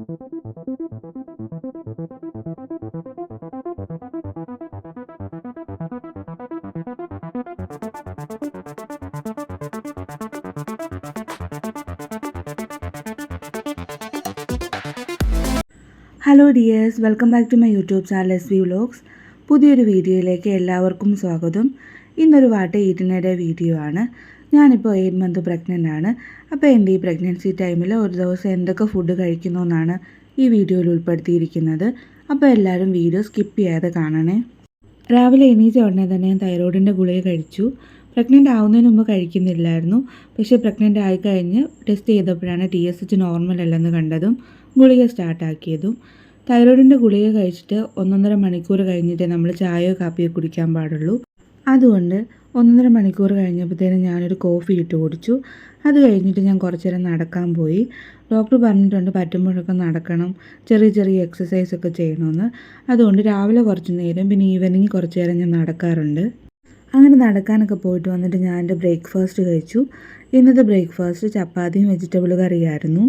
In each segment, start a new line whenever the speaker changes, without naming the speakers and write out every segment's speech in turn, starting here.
hello dears welcome back to my YouTube channel S V vlogs പുതിയൊരു വീഡിയോയിലേക്ക് എല്ലാവർക്കും സ്വാഗതം ഇന്നൊരു വാട്ട ഈറ്റിനയുടെ വീഡിയോ ആണ് ഞാനിപ്പോൾ എയ്റ്റ് മന്ത് പ്രഗ്നൻ്റ് ആണ് അപ്പോൾ എൻ്റെ ഈ പ്രഗ്നൻസി ടൈമിൽ ഒരു ദിവസം എന്തൊക്കെ ഫുഡ് കഴിക്കുന്നു എന്നാണ് ഈ വീഡിയോയിൽ ഉൾപ്പെടുത്തിയിരിക്കുന്നത് അപ്പോൾ എല്ലാവരും വീഡിയോ സ്കിപ്പ് ചെയ്യാതെ കാണണേ രാവിലെ എണീറ്റ ഉടനെ തന്നെ ഞാൻ തൈറോയിഡിൻ്റെ ഗുളിക കഴിച്ചു പ്രഗ്നൻ്റ് ആവുന്നതിന് മുമ്പ് കഴിക്കുന്നില്ലായിരുന്നു പക്ഷേ പ്രഗ്നൻ്റ് ആയിക്കഴിഞ്ഞ് ടെസ്റ്റ് ചെയ്തപ്പോഴാണ് ടി എസ് എച്ച് നോർമൽ അല്ലെന്ന് കണ്ടതും ഗുളിക സ്റ്റാർട്ടാക്കിയതും തൈറോയിഡിൻ്റെ ഗുളിക കഴിച്ചിട്ട് ഒന്നൊന്നര മണിക്കൂർ കഴിഞ്ഞിട്ടേ നമ്മൾ ചായയോ കാപ്പിയോ കുടിക്കാൻ പാടുള്ളൂ അതുകൊണ്ട് ഒന്നര മണിക്കൂർ കഴിഞ്ഞപ്പോഴത്തേനും ഞാനൊരു കോഫി ഇട്ട് കുടിച്ചു അത് കഴിഞ്ഞിട്ട് ഞാൻ കുറച്ചു നേരം നടക്കാൻ പോയി ഡോക്ടർ പറഞ്ഞിട്ടുണ്ട് പറ്റുമ്പോഴൊക്കെ നടക്കണം ചെറിയ ചെറിയ എക്സസൈസ് ഒക്കെ ചെയ്യണമെന്ന് അതുകൊണ്ട് രാവിലെ കുറച്ച് നേരം പിന്നെ ഈവനിങ് കുറച്ച് നേരം ഞാൻ നടക്കാറുണ്ട് അങ്ങനെ നടക്കാനൊക്കെ പോയിട്ട് വന്നിട്ട് ഞാൻ എൻ്റെ ബ്രേക്ക്ഫാസ്റ്റ് കഴിച്ചു ഇന്നത്തെ ബ്രേക്ക്ഫാസ്റ്റ് ചപ്പാത്തിയും വെജിറ്റബിൾ കറിയായിരുന്നു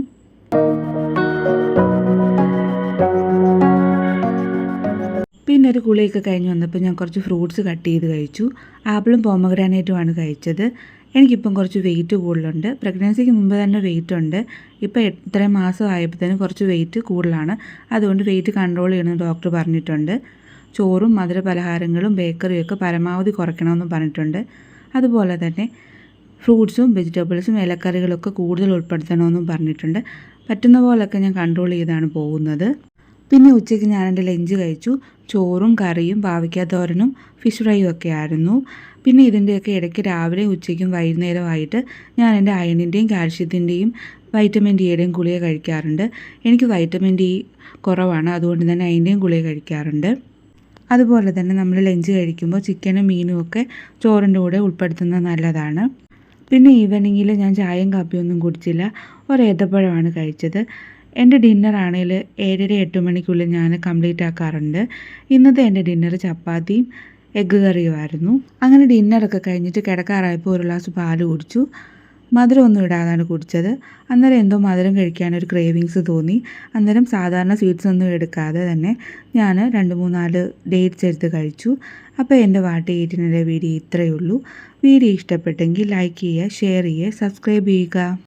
ഒരു കുളിയൊക്കെ കഴിഞ്ഞ് വന്നപ്പോൾ ഞാൻ കുറച്ച് ഫ്രൂട്ട്സ് കട്ട് ചെയ്ത് കഴിച്ചു ആപ്പിളും പോമഗ്രാനേറ്റുമാണ് കഴിച്ചത് എനിക്കിപ്പം കുറച്ച് വെയിറ്റ് കൂടുതലുണ്ട് പ്രഗ്നൻസിക്ക് മുമ്പ് തന്നെ വെയിറ്റ് ഉണ്ട് ഇപ്പോൾ ഇത്രയും മാസം ആയപ്പോഴത്തേനും കുറച്ച് വെയിറ്റ് കൂടുതലാണ് അതുകൊണ്ട് വെയിറ്റ് കൺട്രോൾ ചെയ്യണമെന്ന് ഡോക്ടർ പറഞ്ഞിട്ടുണ്ട് ചോറും മധുര പലഹാരങ്ങളും ബേക്കറിയൊക്കെ പരമാവധി കുറയ്ക്കണമെന്നും പറഞ്ഞിട്ടുണ്ട് അതുപോലെ തന്നെ ഫ്രൂട്ട്സും വെജിറ്റബിൾസും ഇലക്കറികളൊക്കെ കൂടുതൽ ഉൾപ്പെടുത്തണമെന്നും പറഞ്ഞിട്ടുണ്ട് പറ്റുന്ന പോലൊക്കെ ഞാൻ കൺട്രോൾ ചെയ്താണ് പോകുന്നത് പിന്നെ ഉച്ചയ്ക്ക് ഞാൻ എൻ്റെ ലഞ്ച് കഴിച്ചു ചോറും കറിയും പാവയ്ക്കാത്തോരനും ഫിഷ് ഫ്രൈയും ഒക്കെ ആയിരുന്നു പിന്നെ ഇതിൻ്റെയൊക്കെ ഇടയ്ക്ക് രാവിലെ ഉച്ചയ്ക്കും വൈകുന്നേരമായിട്ട് ഞാൻ എൻ്റെ അയണിൻ്റെയും കാൽഷ്യത്തിൻ്റെയും വൈറ്റമിൻ ഡിയുടെയും ഗുളിക കഴിക്കാറുണ്ട് എനിക്ക് വൈറ്റമിൻ ഡി കുറവാണ് അതുകൊണ്ട് തന്നെ അതിൻ്റെയും ഗുളിക കഴിക്കാറുണ്ട് അതുപോലെ തന്നെ നമ്മൾ ലഞ്ച് കഴിക്കുമ്പോൾ ചിക്കനും മീനും ഒക്കെ ചോറിൻ്റെ കൂടെ ഉൾപ്പെടുത്തുന്നത് നല്ലതാണ് പിന്നെ ഈവനിങ്ങിൽ ഞാൻ ചായയും കാപ്പിയൊന്നും കുടിച്ചില്ല ഒരേത്തപ്പഴമാണ് കഴിച്ചത് എൻ്റെ ഡിന്നർ ആണെങ്കിൽ ഏഴര എട്ട് മണിക്കുള്ളിൽ ഞാൻ കംപ്ലീറ്റ് ആക്കാറുണ്ട് ഇന്നത്തെ എൻ്റെ ഡിന്നർ ചപ്പാത്തിയും എഗ്ഗ് കറിയുമായിരുന്നു അങ്ങനെ ഡിന്നറൊക്കെ കഴിഞ്ഞിട്ട് കിടക്കാറായപ്പോൾ ഒരു ഗ്ലാസ് പാല് കുടിച്ചു ഒന്നും ഇടാതാണ് കുടിച്ചത് അന്നേരം എന്തോ മധുരം കഴിക്കാനൊരു ക്രേവിങ്സ് തോന്നി അന്നേരം സാധാരണ സ്വീറ്റ്സ് ഒന്നും എടുക്കാതെ തന്നെ ഞാൻ രണ്ട് മൂന്നാല് ഡേറ്റ്സ് എടുത്ത് കഴിച്ചു അപ്പോൾ എൻ്റെ വാട്ട് ഏറ്റിനെ വീഡിയോ ഇത്രയേ ഉള്ളൂ വീഡിയോ ഇഷ്ടപ്പെട്ടെങ്കിൽ ലൈക്ക് ചെയ്യുക ഷെയർ ചെയ്യുക സബ്സ്ക്രൈബ് ചെയ്യുക